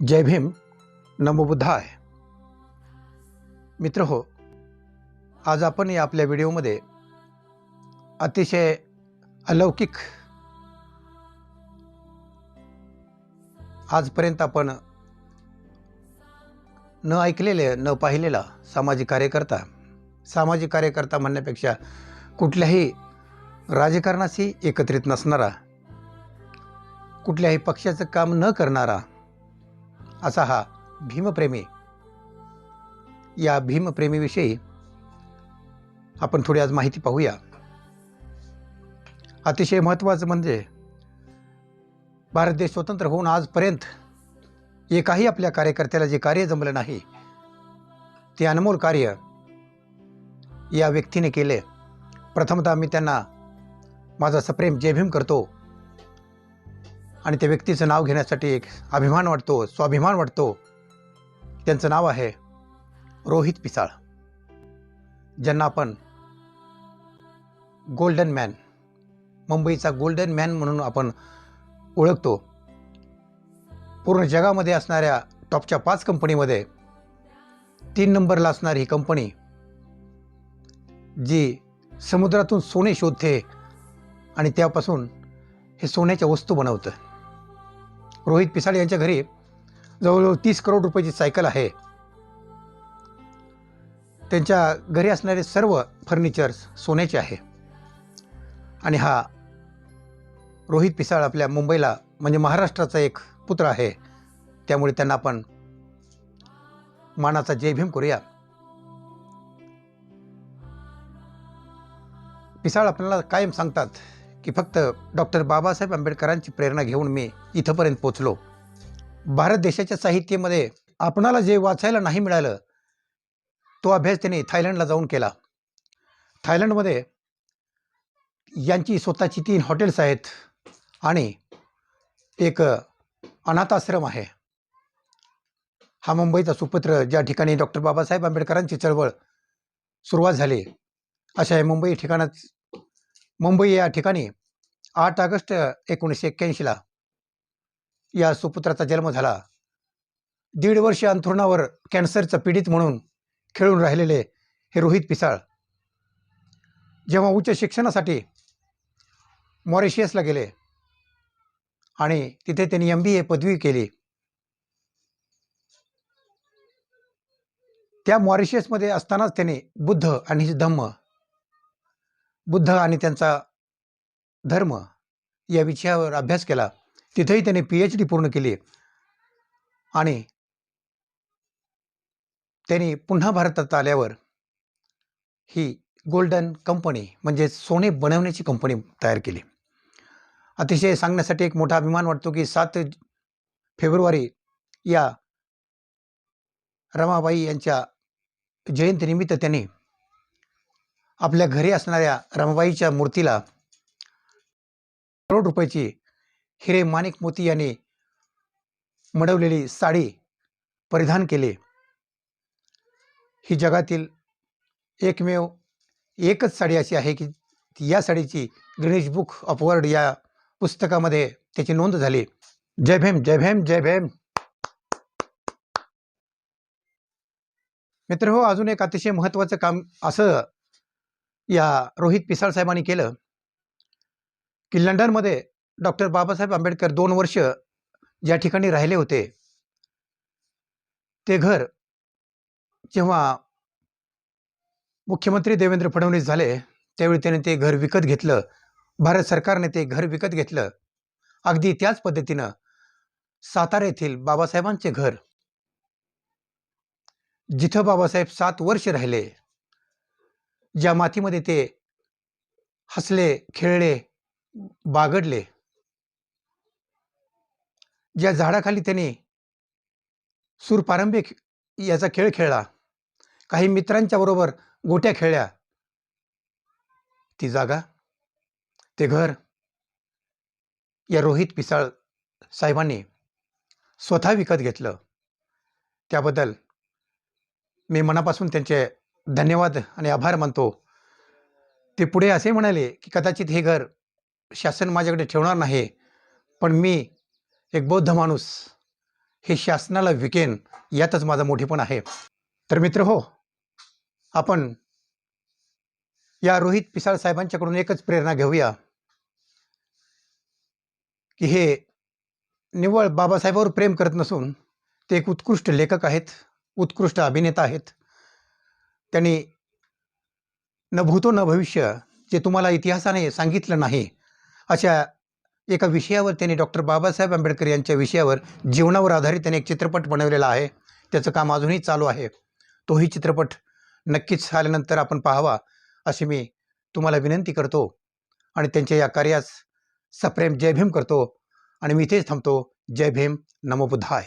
जय भीम. नमोबुद्धाय मित्र हो आज आपण या आपल्या व्हिडिओमध्ये अतिशय अलौकिक आजपर्यंत आपण न ऐकलेले न पाहिलेला सामाजिक कार्यकर्ता सामाजिक कार्यकर्ता म्हणण्यापेक्षा कुठल्याही राजकारणाशी एकत्रित नसणारा कुठल्याही पक्षाचं काम न करणारा असा हा भीमप्रेमी. या भीमप्रेमीविषयी आपण थोडी आज माहिती पाहूया. अतिशय महत्त्वाचं म्हणजे भारत देश स्वतंत्र होऊन आजपर्यंत एकाही आपल्या कार्यकर्त्याला जे कार्य जमलं नाही ते अनमोल कार्य या व्यक्तीने केले. प्रथमतः मी त्यांना माझा सप्रेम जयभीम करतो. आणि त्या व्यक्तीचं नाव घेण्यासाठी एक अभिमान वाटतो स्वाभिमान वाटतो. त्यांचं नाव आहे रोहित पिसाळ. ज्यांना आपण गोल्डन मॅन मुंबईचा गोल्डन मॅन म्हणून आपण ओळखतो. पूर्ण जगामध्ये असणाऱ्या टॉपच्या पाच कंपनीमध्ये तीन नंबरला असणारी ही कंपनी जी समुद्रातून सोने शोधते आणि त्यापासून हे सोन्याच्या वस्तू बनवतं. रोहित पिसाळे यांच्या घरी जवळजवळ तीस करोड रुपयाची सायकल आहे. त्यांच्या घरी असणारे सर्व फर्निचर्स सोन्याचे आहे. आणि हा रोहित पिसाळ आपल्या मुंबईला म्हणजे महाराष्ट्राचा एक पुत्र आहे. त्यामुळे त्यांना आपण मानाचा जय भीम करूया. पिसाळ आपल्याला कायम सांगतात की फक्त डॉक्टर बाबासाहेब आंबेडकरांची प्रेरणा घेऊन मी इथंपर्यंत पोचलो. भारत देशाच्या साहित्यामध्ये आपणाला जे वाचायला नाही मिळालं तो अभ्यास त्यांनी थायलंडला जाऊन केला. थायलंडमध्ये यांची स्वतःची तीन हॉटेल्स आहेत आणि एक अनाथ आश्रम आहे. हा मुंबईचा सुपुत्र ज्या ठिकाणी डॉक्टर बाबासाहेब आंबेडकरांची चळवळ सुरुवात झाली अशा या मुंबई ठिकाणात मुंबई या ठिकाणी आठ ऑगस्ट एकोणीसशे एक्क्याऐंशीला या सुपुत्राचा जन्म झाला. दीड वर्ष अंथरुणावर कॅन्सरचं पीडित म्हणून खेळून राहिलेले हे रोहित पिसाळ. जेव्हा उच्च शिक्षणासाठी मॉरिशियसला गेले आणि तिथे त्यांनी एम बी ए पदवी केली त्या मॉरिशियसमध्ये असतानाच त्यांनी बुद्ध आणि धम्म बुद्ध आणि त्यांचा धर्म या विषयावर अभ्यास केला. तिथेही त्याने पी एच डी पूर्ण केली आणि त्यांनी पुन्हा भारतात आल्यावर ही गोल्डन कंपनी म्हणजे सोने बनवण्याची कंपनी तयार केली. अतिशय सांगण्यासाठी एक मोठा अभिमान वाटतो की सात फेब्रुवारी या रमाबाई यांच्या जयंतीनिमित्त त्यांनी आपल्या घरी असणाऱ्या रमाबाईच्या मूर्तीला करोड रुपयाची हिरे माणिक मोती यांनी मडवलेली साडी परिधान केली. ही जगातील एकमेव एकच साडी अशी आहे की या साडीची गणेश बुक ऑफ वर्ल्ड या पुस्तकामध्ये त्याची नोंद झाली. जय भीम जय भीम जय भीम. मित्र हो अजून एक अतिशय महत्त्वाचं काम असं या रोहित पिसाळ साहेबांनी केलं. की लंडनमध्ये डॉक्टर बाबासाहेब आंबेडकर दोन वर्ष ज्या ठिकाणी राहिले होते ते घर जेव्हा मुख्यमंत्री देवेंद्र फडणवीस झाले त्यावेळी त्याने ते घर विकत घेतलं. भारत सरकारने ते घर विकत घेतलं. अगदी त्याच पद्धतीनं सातारा येथील बाबासाहेबांचे घर जिथं बाबासाहेब सात वर्ष राहिले ज्या मातीमध्ये ते हसले खेळले बागडले ज्या झाडाखाली त्यांनी सूरपारंबी याचा खेळ खेळला काही मित्रांच्या बरोबर गोट्या खेळल्या ती जागा ते घर या रोहित पिसाळ साहेबांनी स्वतः विकत घेतलं. त्याबद्दल मी मनापासून त्यांचे धन्यवाद आणि आभार मानतो. ते पुढे असे म्हणाले की कदाचित हे घर शासन माझ्याकडे ठेवणार नाही पण मी एक बौद्ध माणूस हे शासनाला विकेन यातच माझा मोठेपण आहे. तर मित्र हो आपण या रोहित पिसाळ साहेबांच्याकडून एकच प्रेरणा घेऊया. की हे निव्वळ बाबासाहेबावर प्रेम करत नसून ते एक उत्कृष्ट लेखक आहेत उत्कृष्ट अभिनेता आहेत. त्यांनी न भूतो न भविष्य जे तुम्हाला इतिहासाने सांगितलं नाही अशा एका विषयावर त्यांनी डॉक्टर बाबासाहेब आंबेडकर यांच्या विषयावर जीवनावर आधारित त्यांनी एक चित्रपट बनवलेला आहे. त्याचं काम अजूनही चालू आहे. तोही चित्रपट नक्कीच आल्यानंतर आपण पाहावा अशी मी तुम्हाला विनंती करतो आणि त्यांच्या या कार्यास सप्रेम जय भीम करतो. आणि मी इथेच थांबतो. जय भीम. नमो बुद्धाय.